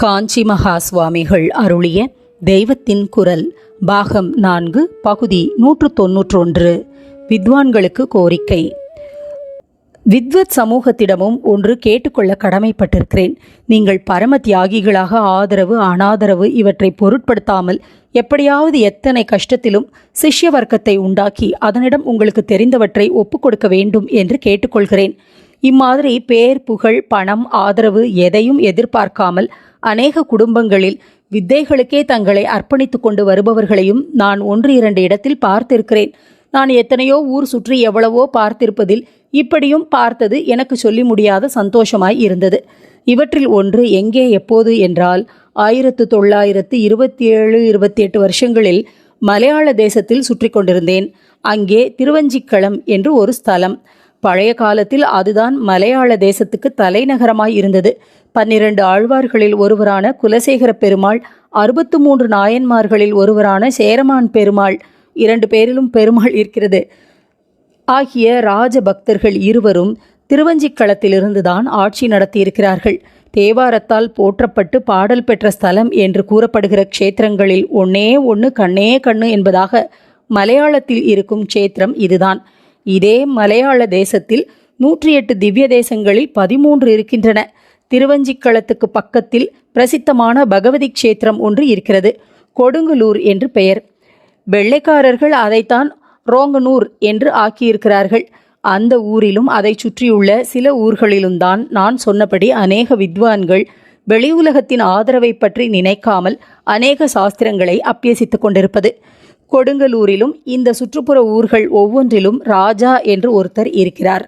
காஞ்சி மகா சுவாமிகள் அருளிய தெய்வத்தின் குரல் பாகம் நான்கு பகுதி நூற்று தொன்னூற்றொன்று வித்வான்களுக்கு கோரிக்கை. வித்வத் சமூகத்திடமும் ஒன்று கேட்டுக்கொள்ள கடமைப்பட்டிருக்கிறேன். நீங்கள் பரம தியாகிகளாக ஆதரவு அனாதரவு இவற்றை பொருட்படுத்தாமல் எப்படியாவது எத்தனை கஷ்டத்திலும் சிஷ்ய வர்க்கத்தை உண்டாக்கி அதனிடம் உங்களுக்கு தெரிந்தவற்றை ஒப்புக்கொடுக்க வேண்டும் என்று கேட்டுக்கொள்கிறேன். இம்மாதிரி பேர் புகழ் பணம் ஆதரவு எதையும் எதிர்பார்க்காமல் அநேக குடும்பங்களில் வித்தைகளுக்கே தங்களை அர்ப்பணித்து கொண்டு வருபவர்களையும் நான் ஒன்று இரண்டு இடத்தில் பார்த்திருக்கிறேன். நான் எத்தனையோ ஊர் சுற்றி எவ்வளவோ பார்த்திருப்பதில் இப்படியும் பார்த்தது எனக்கு சொல்லி முடியாத சந்தோஷமாய் இருந்தது. இவற்றில் ஒன்று எங்கே எப்போது என்றால் ஆயிரத்து தொள்ளாயிரத்து இருபத்தி ஏழு இருபத்தி எட்டு வருஷங்களில் மலையாள தேசத்தில் சுற்றி கொண்டிருந்தேன். அங்கே திருவஞ்சிக்களம் என்று ஒரு ஸ்தலம். பழைய காலத்தில் அதுதான் மலையாள தேசத்துக்கு தலைநகரமாய் இருந்தது. பன்னிரண்டு ஆழ்வார்களில் ஒருவரான குலசேகர பெருமாள் அறுபத்து மூன்று நாயன்மார்களில் ஒருவரான சேரமான் பெருமாள் இரண்டு பேரிலும் பெருமாள் இருக்கிறது. ஆகிய ராஜ பக்தர்கள் இருவரும் திருவஞ்சிக்களத்திலிருந்துதான் ஆட்சி நடத்தியிருக்கிறார்கள். தேவாரத்தால் போற்றப்பட்டு பாடல் பெற்ற ஸ்தலம் என்று கூறப்படுகிற க்ஷேத்திரங்களில் ஒன்னே ஒன்று கண்ணே கண்ணு என்பதாக மலையாளத்தில் இருக்கும் க்ஷேத்திரம் இதுதான். இதே மலையாள தேசத்தில் நூற்றி எட்டு திவ்ய தேசங்களில் பதிமூன்று இருக்கின்றன. திருவஞ்சிக்களத்துக்கு பக்கத்தில் பிரசித்தமான பகவதி க்ஷேத்திரம் ஒன்று இருக்கிறது. கொடுங்கலூர் என்று பெயர். வெள்ளைக்காரர்கள் அதைத்தான் ரோங்கனூர் என்று ஆக்கியிருக்கிறார்கள். அந்த ஊரிலும் அதை சுற்றியுள்ள சில ஊர்களிலும் தான் நான் சொன்னபடி அநேக வித்வான்கள் வெளியுலகத்தின் ஆதரவை பற்றி நினைக்காமல் அநேக சாஸ்திரங்களை அப்பியசித்துக் கொண்டிருப்பது. கொடுங்கலூரிலும் இந்த சுற்றுப்புற ஊர்கள் ஒவ்வொன்றிலும் ராஜா என்று ஒருத்தர் இருக்கிறார்.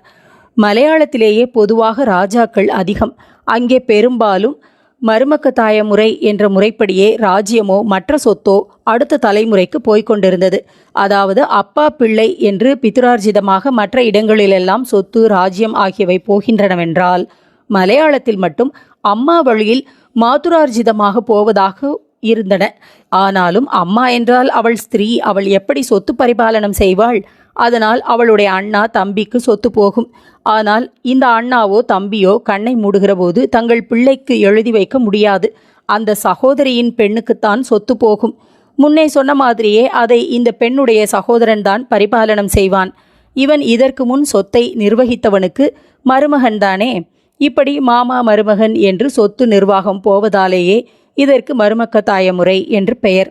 மலையாளத்திலேயே பொதுவாக ராஜாக்கள் அதிகம். அங்கே பெரும்பாலும் மருமக்கத்தாய முறை என்ற முறைப்படியே ராஜ்யமோ மற்ற சொத்தோ அடுத்த தலைமுறைக்கு போய்கொண்டிருந்தது அதாவது அப்பா பிள்ளை என்று பித்துரார்ஜிதமாக மற்ற இடங்களிலெல்லாம் சொத்து ராஜ்யம் ஆகியவை போகின்றனவென்றால் மலையாளத்தில் மட்டும் அம்மா வழியில் மாதுரார்ஜிதமாக போவதாக இருந்தன. ஆனாலும் அம்மா என்றால் அவள் ஸ்திரீ அவள் எப்படி சொத்து பரிபாலனம் செய்வாள்? அதனால் அவளுடைய அண்ணா தம்பிக்கு சொத்து போகும். ஆனால் இந்த அண்ணாவோ தம்பியோ கண்ணை மூடுகிற போது தங்கள் பிள்ளைக்கு எழுதி வைக்க முடியாது. அந்த சகோதரியின் பெண்ணுக்குத்தான் சொத்து போகும். முன்னே சொன்ன மாதிரியே அதை இந்த பெண்ணுடைய சகோதரன் தான் பரிபாலனம் செய்வான். இவன் இதற்கு முன் சொத்தை நிர்வகித்தவனுக்கு மருமகன்தானே? இப்படி மாமா மருமகன் என்று சொத்து நிர்வாகம் போவதாலேயே இதற்கு மருமக்க தாய முறை என்று பெயர்.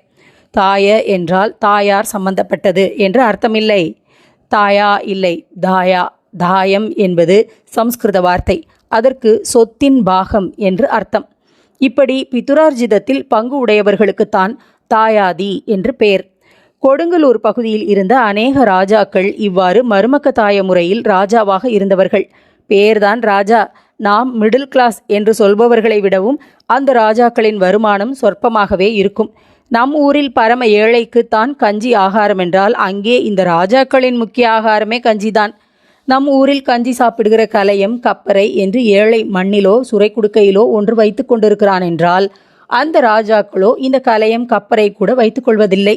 தாய என்றால் தாயார் சம்பந்தப்பட்டது என்று அர்த்தமில்லை. தாயா இல்லை தாயா. தாயம் என்பது சம்ஸ்கிருத வார்த்தை. அதற்கு சொத்தின் பாகம் என்று அர்த்தம். இப்படி பித்துரார்ஜிதத்தில் பங்கு உடையவர்களுக்குத்தான் தாயாதி என்று பெயர். கொடுங்கலூர் பகுதியில் இருந்த அநேக ராஜாக்கள் இவ்வாறு மருமக்க தாய முறையில் ராஜாவாக இருந்தவர்கள். பேர்தான் ராஜா. நாம் மிடில் கிளாஸ் என்று சொல்பவர்களை விடவும் அந்த ராஜாக்களின் வருமானம் சொற்பமாகவே இருக்கும். நம் ஊரில் பரம ஏழைக்கு தான் கஞ்சி ஆகாரம் என்றால் அங்கே இந்த ராஜாக்களின் முக்கிய ஆகாரமே கஞ்சிதான். நம் ஊரில் கஞ்சி சாப்பிடுகிற கலையம் கப்பரை என்று ஏழை மண்ணிலோ சுரை குடுக்கையிலோ ஒன்று வைத்து கொண்டிருக்கிறான் என்றால் அந்த ராஜாக்களோ இந்த கலையம் கப்பரை கூட வைத்துக் கொள்வதில்லை.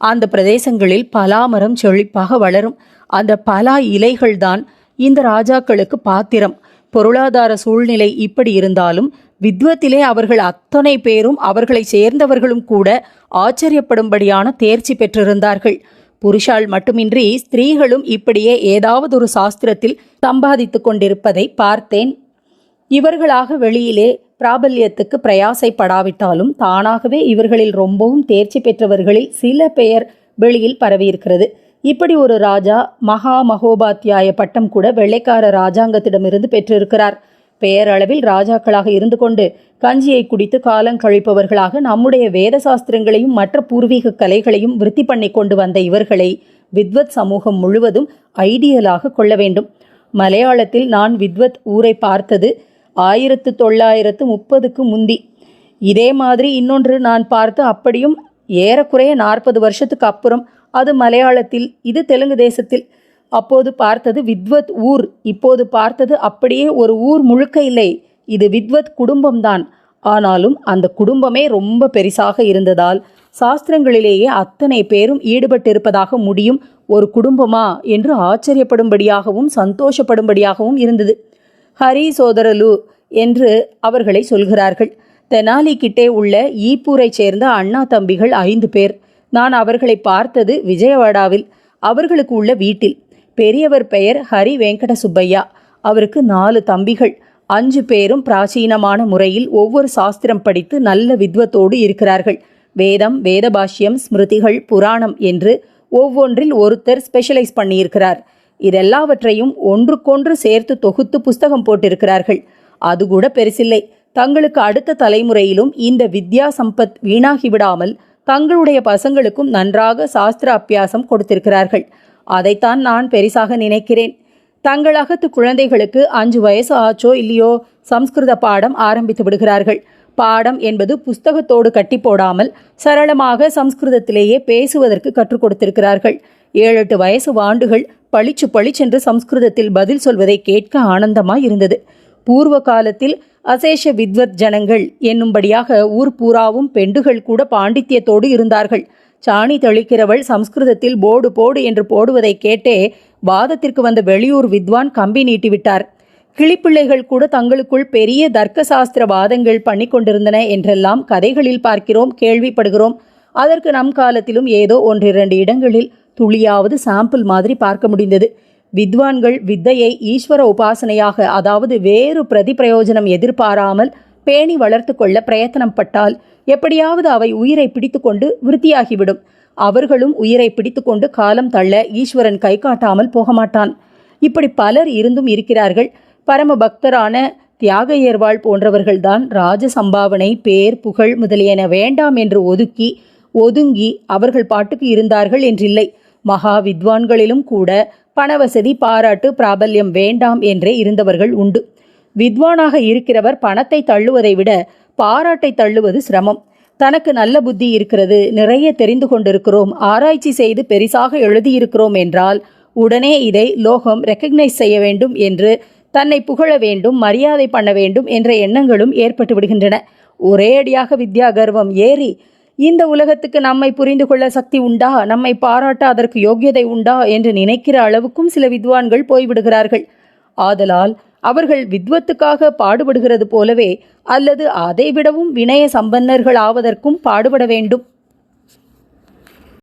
அந்த பிரதேசங்களில் பலாமரம் செழிப்பாக வளரும். அந்த பலா இலைகள்தான் இந்த ராஜாக்களுக்கு பாத்திரம். பொருளாதார சூழ்நிலை இப்படி இருந்தாலும் வித்வத்திலே அவர்கள் அத்தனை பேரும் அவர்களை சேர்ந்தவர்களும் கூட ஆச்சரியப்படும்படியான தேர்ச்சி பெற்றிருந்தார்கள். புருஷால் மட்டுமின்றி ஸ்திரீகளும் இப்படியே ஏதாவது ஒரு சாஸ்திரத்தில் சம்பாதித்து கொண்டிருப்பதை பார்த்தேன். இவர்களாக வெளியிலே பிராபல்யத்துக்கு பிரயாசைப்படாவிட்டாலும் தானாகவே இவர்களில் ரொம்பவும் தேர்ச்சி பெற்றவர்களில் சில பெயர் வெளியில் பரவியிருக்கிறது. இப்படி ஒரு ராஜா மகா மகோபாத்தியாய பட்டம் கூட வெள்ளைக்கார ராஜாங்கத்திடமிருந்து பெற்றிருக்கிறார். பெயரளவில் ராஜாக்களாக இருந்து கொண்டு கஞ்சியை குடித்து காலம் கழிப்பவர்களாக நம்முடைய வேத சாஸ்திரங்களையும் மற்ற பூர்வீக கலைகளையும் விருத்தி பண்ணி கொண்டு வந்த இவர்களை வித்வத் சமூகம் முழுவதும் ஐடியலாக கொள்ள வேண்டும். மலையாளத்தில் நான் வித்வத் ஊரை பார்த்தது ஆயிரத்து தொள்ளாயிரத்து முப்பதுக்கு முந்தி. இதே மாதிரி இன்னொன்று நான் பார்த்து அப்படியும் ஏறக்குறைய நாற்பது வருஷத்துக்கு அப்புறம் அது மலையாளத்தில் இது தெலுங்கு தேசத்தில். அப்போது பார்த்தது வித்வத் ஊர். இப்போது பார்த்தது அப்படியே ஒரு ஊர் முழுக்க இல்லை. இது வித்வத் குடும்பம்தான். ஆனாலும் அந்த குடும்பமே ரொம்ப பெரிசாக இருந்ததால் சாஸ்திரங்களிலேயே அத்தனை பேரும் ஈடுபட்டிருப்பதாக முடியும். ஒரு குடும்பமா என்று ஆச்சரியப்படும்படியாகவும் சந்தோஷப்படும்படியாகவும் இருந்தது. ஹரி சோதரலு என்று அவர்களை சொல்கிறார்கள். தெனாலி கிட்டே உள்ள ஈப்பூரைச் சேர்ந்த அண்ணா தம்பிகள் ஐந்து பேர். நான் அவர்களை பார்த்தது விஜயவாடாவில் அவர்களுக்கு உள்ள வீட்டில். பெரியவர் பெயர் ஹரி வெங்கட சுப்பையா. அவருக்கு நாலு தம்பிகள். அஞ்சு பேரும் பிராச்சீனமான முறையில் ஒவ்வொரு சாஸ்திரம் படித்து நல்ல வித்வத்தோடு இருக்கிறார்கள். வேதம் வேதபாஷ்யம் ஸ்மிருதிகள் புராணம் என்று ஒவ்வொன்றில் ஒருத்தர் ஸ்பெஷலைஸ் பண்ணியிருக்கிறார். இதெல்லாவற்றையும் ஒன்றுக்கொன்று சேர்த்து தொகுத்து புஸ்தகம் போட்டிருக்கிறார்கள். அது கூட பெருசில்லை. தங்களுக்கு அடுத்த தலைமுறையிலும் இந்த வித்யா சம்பத் வீணாகி விடாமல் தங்களுடைய பசங்களுக்கும் நன்றாக சாஸ்திர அபியாசம் கொடுத்திருக்கிறார்கள். அதைத்தான் நான் பெரிசாக நினைக்கிறேன். தங்கள் அகத்து குழந்தைகளுக்கு அஞ்சு வயசு ஆச்சோ இல்லையோ சம்ஸ்கிருத பாடம் ஆரம்பித்து விடுகிறார்கள். பாடம் என்பது புஸ்தகத்தோடு கட்டி போடாமல் சரளமாக சம்ஸ்கிருதத்திலேயே பேசுவதற்கு கற்றுக் கொடுத்திருக்கிறார்கள். ஏழு எட்டு வயசு வாண்டுகள் பளிச்சு பளிச்சென்று சம்ஸ்கிருதத்தில் பதில் சொல்வதை கேட்க ஆனந்தமாய் இருந்தது. பூர்வ காலத்தில் அசேஷ வித்வத் ஜனங்கள் என்னும்படியாக ஊர் பூராவும் பெண்டுகள் கூட பாண்டித்யத்தோடு இருந்தார்கள். சாணி தெளிக்கிறவள் சம்ஸ்கிருதத்தில் போடு போடு என்று போடுவதை கேட்டே வாதத்திற்கு வந்த வெளியூர் வித்வான் கம்பி நீட்டிவிட்டார். கிளிப்பிள்ளைகள் கூட தங்களுக்குள் பெரிய தர்க்க சாஸ்திர வாதங்கள் பண்ணி கொண்டிருந்தன என்றெல்லாம் கதைகளில் பார்க்கிறோம் கேள்விப்படுகிறோம். அதற்கு நம் காலத்திலும் ஏதோ ஒன்றிரண்டு இடங்களில் துளியாவது சாம்பிள் மாதிரி பார்க்க முடிந்தது. வித்வான்கள் வித்தையை ஈஸ்வர உபாசனையாக அதாவது வேறு பிரதி பிரயோஜனம் எதிர்பாராமல் பேணி வளர்த்து கொள்ள பிரயத்தனம் பட்டால் எப்படியாவது அவை உயிரை பிடித்துக்கொண்டு விருத்தியாகிவிடும். அவர்களும் உயிரை பிடித்துக்கொண்டு காலம் தள்ள ஈஸ்வரன் கை காட்டாமல் போக மாட்டான் இப்படி பலர் இருந்தும் இருக்கிறார்கள். பரம பக்தரான தியாக ஏர்வாள் போன்றவர்கள்தான் ராஜ சம்பாவனை பேர் புகழ் முதலியன வேண்டாம் என்று ஒதுக்கி ஒதுங்கி அவர்கள் பாட்டுக்கு இருந்தார்கள் என்றில்லை. மகா வித்வான்களிலும் கூட பணவசதி பாராட்டு பிராபல்யம் வேண்டாம் என்றே இருந்தவர்கள் உண்டு. வித்வானாக இருக்கிறவர் பணத்தை தள்ளுவதை விட பாராட்டை தள்ளுவது சிரமம். தனக்கு நல்ல புத்தி இருக்கிறது நிறைய தெரிந்து கொண்டிருக்கிறோம் ஆராய்ச்சி செய்து பெரிசாக எழுதியிருக்கிறோம் என்றால் உடனே இதை லோகம் ரெக்கக்னைஸ் செய்ய வேண்டும் என்று தன்னை புகழ வேண்டும் மரியாதை பண்ண வேண்டும் என்ற எண்ணங்களும் ஏற்பட்டு விடுகின்றன. ஒரே அடியாக வித்யா கர்வம் ஏறி இந்த உலகத்துக்கு நம்மை புரிந்து கொள்ள சக்தி உண்டா? நம்மை பாராட்ட அதற்கு யோக்கியதை உண்டா? என்று நினைக்கிற அளவுக்கும் சில வித்வான்கள் போய்விடுகிறார்கள். ஆதலால் அவர்கள் வித்வத்துக்காக பாடுபடுகிறது போலவே அல்லது அதைவிடவும் வினய சம்பன்னர்கள் ஆவதற்கும் பாடுபட வேண்டும்.